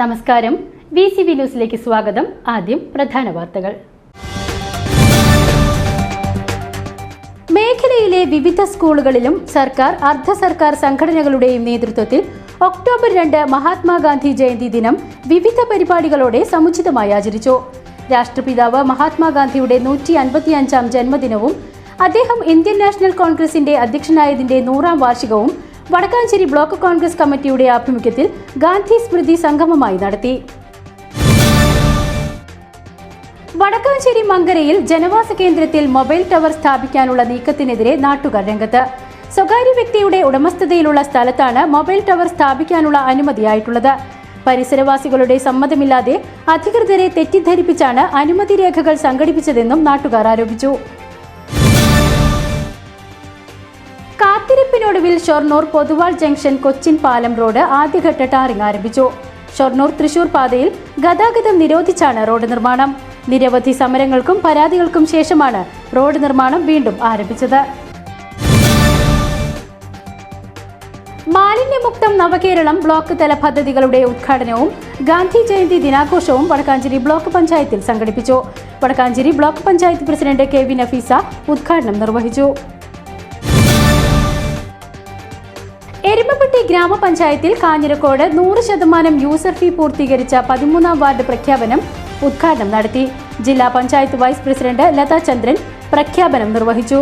നമസ്കാരം. V C V ന്യൂസിലേക്ക് സ്വാഗതം. ആദ്യം പ്രധാന വാർത്തകൾ. മേഖലയിലെ വിവിധ സ്കൂളുകളിലും സർക്കാർ അർദ്ധ സർക്കാർ സംഘടനകളുടെയും നേതൃത്വത്തിൽ ഒക്ടോബർ രണ്ട് മഹാത്മാഗാന്ധി ജയന്തി ദിനം വിവിധ പരിപാടികളോടെ സമുചിതമായി ആചരിച്ചു. രാഷ്ട്രപിതാവ് മഹാത്മാഗാന്ധിയുടെ നൂറ്റി അൻപത്തിയഞ്ചാം ജന്മദിനവും അദ്ദേഹം ഇന്ത്യൻ നാഷണൽ കോൺഗ്രസിന്റെ അധ്യക്ഷനായതിന്റെ നൂറാം വാർഷികവും വടക്കാഞ്ചേരി ബ്ലോക്ക് കോൺഗ്രസ് കമ്മിറ്റിയുടെ ആഭിമുഖ്യത്തിൽ ഗാന്ധി സ്മൃതി സംഗമമായി നടത്തി. വടക്കാഞ്ചേരി മങ്കരയിൽ ജനവാസ കേന്ദ്രത്തിൽ മൊബൈൽ ടവർ സ്ഥാപിക്കാനുള്ള നീക്കത്തിനെതിരെ നാട്ടുകാർ രംഗത്ത്. സ്വകാര്യ വ്യക്തിയുടെ ഉടമസ്ഥതയിലുള്ള സ്ഥലത്താണ് മൊബൈൽ ടവർ സ്ഥാപിക്കാനുള്ള അനുമതിയായിട്ടുള്ളത്. പരിസരവാസികളുടെ സമ്മതമില്ലാതെ അധികൃതരെ തെറ്റിദ്ധരിപ്പിച്ചാണ് അനുമതി രേഖകൾ സംഘടിപ്പിച്ചതെന്നും നാട്ടുകാർ ആരോപിച്ചു. കാത്തിരിപ്പിനൊടുവിൽ ഷൊർണൂർ പൊതുവാൾ ജംഗ്ഷൻ കൊച്ചിൻ പാലം റോഡ് ആദ്യഘട്ട ടാറിംഗ് ആരംഭിച്ചു. ഷൊർണൂർ തൃശൂർ പാതയിൽ ഗതാഗതം നിരോധിച്ചാണ് റോഡ് നിർമ്മാണം. നിരവധി സമരങ്ങൾക്കും പരാതികൾക്കും ശേഷമാണ് റോഡ് നിർമ്മാണം വീണ്ടും ആരംഭിച്ചത്. മാലിന്യമുക്തം നവകേരളം ബ്ലോക്ക് തല പദ്ധതികളുടെ ഉദ്ഘാടനവും ഗാന്ധി ജയന്തി ദിനാഘോഷവും വടക്കാഞ്ചേരി ബ്ലോക്ക് പഞ്ചായത്തിൽ സംഘടിപ്പിച്ചു. Vadakkanchery block panchayat president K V Nafeesa ഉദ്ഘാടനം നിർവഹിച്ചു. എരുമപ്പെട്ടി ഗ്രാമപഞ്ചായത്തിൽ കാഞ്ഞിരക്കോട് നൂറ് ശതമാനം യൂസർ ഫീ പൂർത്തീകരിച്ച പതിമൂന്നാം വാർഡ് പ്രഖ്യാപനം ഉദ്ഘാടനം നടത്തി. ജില്ലാ പഞ്ചായത്ത് വൈസ് പ്രസിഡന്റ് ലതാ ചന്ദ്രൻ പ്രഖ്യാപനം നിർവഹിച്ചു.